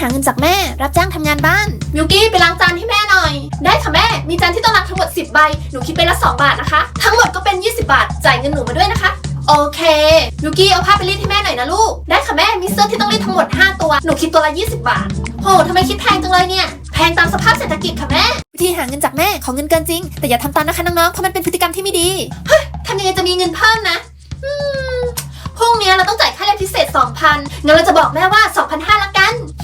หาเงินจากแม่ รับจ้างทำงานบ้าน มิวกี้ไปล้างจานให้แม่หน่อย ได้ค่ะแม่ มีจานที่ต้องล้างทั้งหมด 10 ใบ หนูคิดไปละ 2 บาทนะคะ ทั้งหมดก็เป็น 20 บาท จ่ายเงินหนูมาด้วยนะคะ โอเค มิวกี้เอาผ้าไปรีดให้แม่หน่อยนะลูก ได้ค่ะแม่ มีเสื้อที่ต้องรีดทั้งหมด 5 ตัว หนูคิดตัวละ 20 บาท โหทำไมคิดแพงจังเลยเนี่ย แพงตามสภาพเศรษฐกิจค่ะแม่ วิธีหาเงินจากแม่ของเงินเกินจริง แต่อย่าทำตามนะคะน้องๆ เพราะมันเป็นพฤติกรรมที่ไม่ดีทำยังไงจะมีเงินเพิ่มนะอืมพรุ่งนี้เราต้องจ่ายค่าเรียนพิเศษ 2,000งั้นเราจะบอกแม่ว่า 2,500ละกัน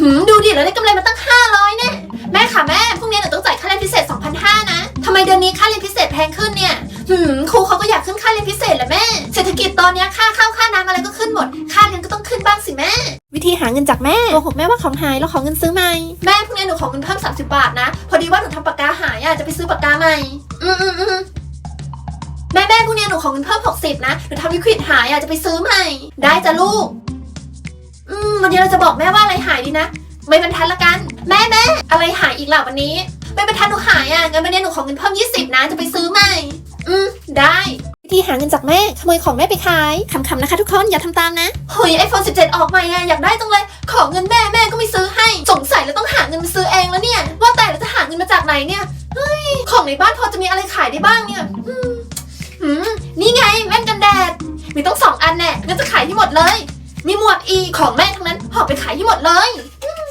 หืมดูดิเราได้กำไรมาตั้ง 500เนี่ยแม่ค่ะแม่พรุ่งนี้หนูต้องจ่ายค่าเรียนพิเศษ2,500นะทำไมเดือนนี้ค่าเรียนพิเศษแพงขึ้นเนี่ยหืมครูเขาก็อยากขึ้นค่าเรียนพิเศษแหละแม่เศรษฐกิจตอนเนี้ยค่าข้าวค่าน้ำอะไรก็ขึ้นหมด ค่าเรียนก็ต้องขึ้นบ้างสิแม่ วิธีหาเงินจากแม่โกหกแม่ว่าของหายแล้วขอเงินซื้อใหม่แม่พรุ่งนี้หนูขอเงินเพิ่ม30 บาทนะ พอดีว่าหนูทำปากกาหายอะจะไปซื้อปากกาใหม่ อืมอืมอืมแม่แม่พรุ่งนี้หนูขอเงินเพิ่ม60นะหนูทำวิกฤตหายอะจะไปซื้อใหม่ ได้จ้ะลูกอืม วันนี้เราจะบอกแม่ว่าอะไรหายดีนะ ไม่บรรทัดละกัน แม่แม่อะไรหายอีกล่ะวันนี้ ไม่บรรทัดหนูหายอะงั้นวันนี้หนูขอเงินเพิ่ม 20 นะจะไปซื้อใหม่ อืมได้วิธีหาเงินจากแม่ขโมยของแม่ไปขายคำๆนะคะทุกคนอย่าทำตามนะเฮ้ยไอโฟน17 ออกใหม่อะอยากได้จังเลยขอเงินแม่แม่ก็ไม่ซื้อให้สงสัยเราต้องหาเงินมาซื้อเองแล้วเนี่ย ว่าแต่เราจะหาเงินมาจากไหนเนี่ยเฮ้ยของในบ้านพอจะมีอะไรขายได้บ้างเนี่ยอืมอืมนี่ไงแว่นกันแดดมีต้องสองอันแน่งั้นจะขายที่หมดเลย มีหมวดอีของแม่ทั้งนั้นหอบไปขายที่หมดเลยอืม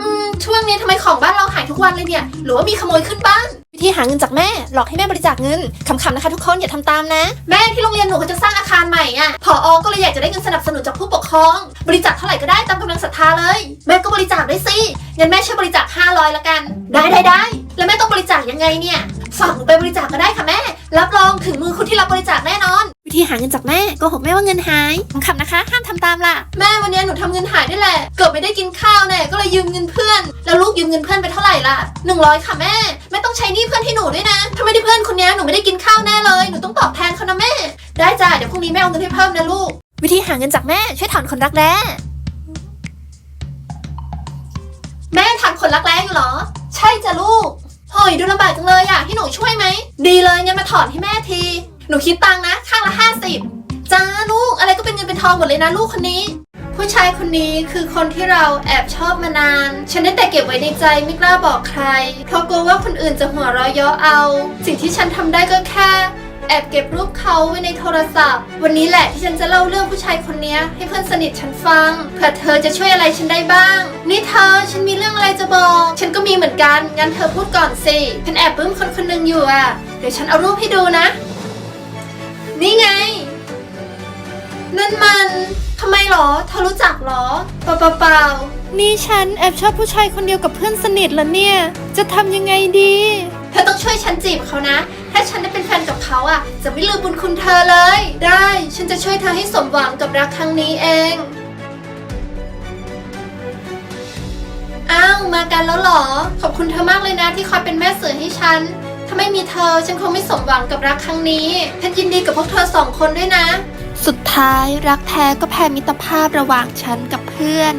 อืมช่วงนี้ทำไมของบ้านเราหายทุกวันเลยเนี่ย หรือว่ามีขโมยขึ้นบ้าน วิธีหาเงินจากแม่ หลอกให้แม่บริจาคเงินคำๆนะคะทุกคนอย่าทำตามนะ แม่ที่โรงเรียนหนูเขาจะสร้างอาคารใหม่อะพออก็เลยอยากจะได้เงินสนับสนุนจากผู้ปกครอง บริจาคเท่าไหร่ก็ได้ตามกำลังศรัทธาเลย แม่ก็บริจาคได้สิงั้นแม่ช่วยบริจาค500ละกัน ได้ได้ได้แล้วแม่ต้องบริจาคยังไงเนี่ยฝากหนูไปบริจาคก็ได้ค่ะ เงินจากแม่โกหกแม่ว่าเงินหายคำๆนะคะ ห้ามทำตามล่ะ แม่วันนี้หนูทำเงินหายด้วยแหละ เกือบไม่ได้กินข้าวแน่ก็เลยยืมเงินเพื่อน แล้วลูกยืมเงินเพื่อนไปเท่าไหร่ล่ะ100ค่ะแม่แม่ต้องใช้หนี้เพื่อนให้หนูด้วยนะถ้าไม่ได้เพื่อนคนนี้หนูไม่ได้กินข้าวแน่เลยหนูต้องตอบแทนเขานะแม่ ได้จ้ะเดี๋ยวพรุ่งนี้แม่เอาเงินให้เพิ่มนะลูก วิธีหาเงินจากแม่ช่วยถอนคนรักแร้แม่ทำคนรักแร้อยู่เหรอ ใช่จ้ะลูกเฮ้ยดูลำบากจังเลยอะที่หนูช่วยไหมดีเลยงั้นมาถอนให้แม่ที หนูคิดตังค์นะข้างละห้าสิบจ้าลูก อะไรก็เป็นเงินเป็นทองหมดเลยนะลูกคนนี้ ผู้ชายคนนี้คือคนที่เราแอบชอบมานาน ฉันได้แต่เก็บไว้ในใจไม่กล้าบอกใคร เพราะกลัวว่าคนอื่นจะหัวเราะเยาะเอา สิ่งที่ฉันทำได้ก็แค่แอบเก็บรูปเขาไว้ในโทรศัพท์ วันนี้แหละที่ฉันจะเล่าเรื่องผู้ชายคนนี้ให้เพื่อนสนิทฉันฟัง เผื่อเธอจะช่วยอะไรฉันได้บ้าง นี่เธอฉันมีเรื่องอะไรจะบอก ฉันก็มีเหมือนกัน งั้นเธอพูดก่อนสิ ฉันแอบปลื้มคนคนหนึ่งอยู่อะ เดี๋ยวฉันเอารูปให้ดูนะ นี่ไง นั่นมันทำไมหรอเธอรู้จักหรอเปล่าเปล่าเปล่านี่ฉันแอบชอบผู้ชายคนเดียวกับเพื่อนสนิทแล้วเนี่ย จะทำยังไงดี เธอต้องช่วยฉันจีบเขานะ ถ้าฉันได้เป็นแฟนกับเขาอะ จะไม่ลืมบุญคุณเธอเลย ได้ฉันจะช่วยเธอให้สมหวังกับรักครั้งนี้เองอ้าวมากันแล้วเหรอ ขอบคุณเธอมากเลยนะที่คอยเป็นแม่สื่อให้ฉันถ้าไม่มีเธอฉันคงไม่สมหวังกับรักครั้งนี้ฉันยินดีกับพวกเธอสองคนด้วยนะ สุดท้ายรักแท้ก็แพ้มิตรภาพระหว่างฉันกับเพื่อน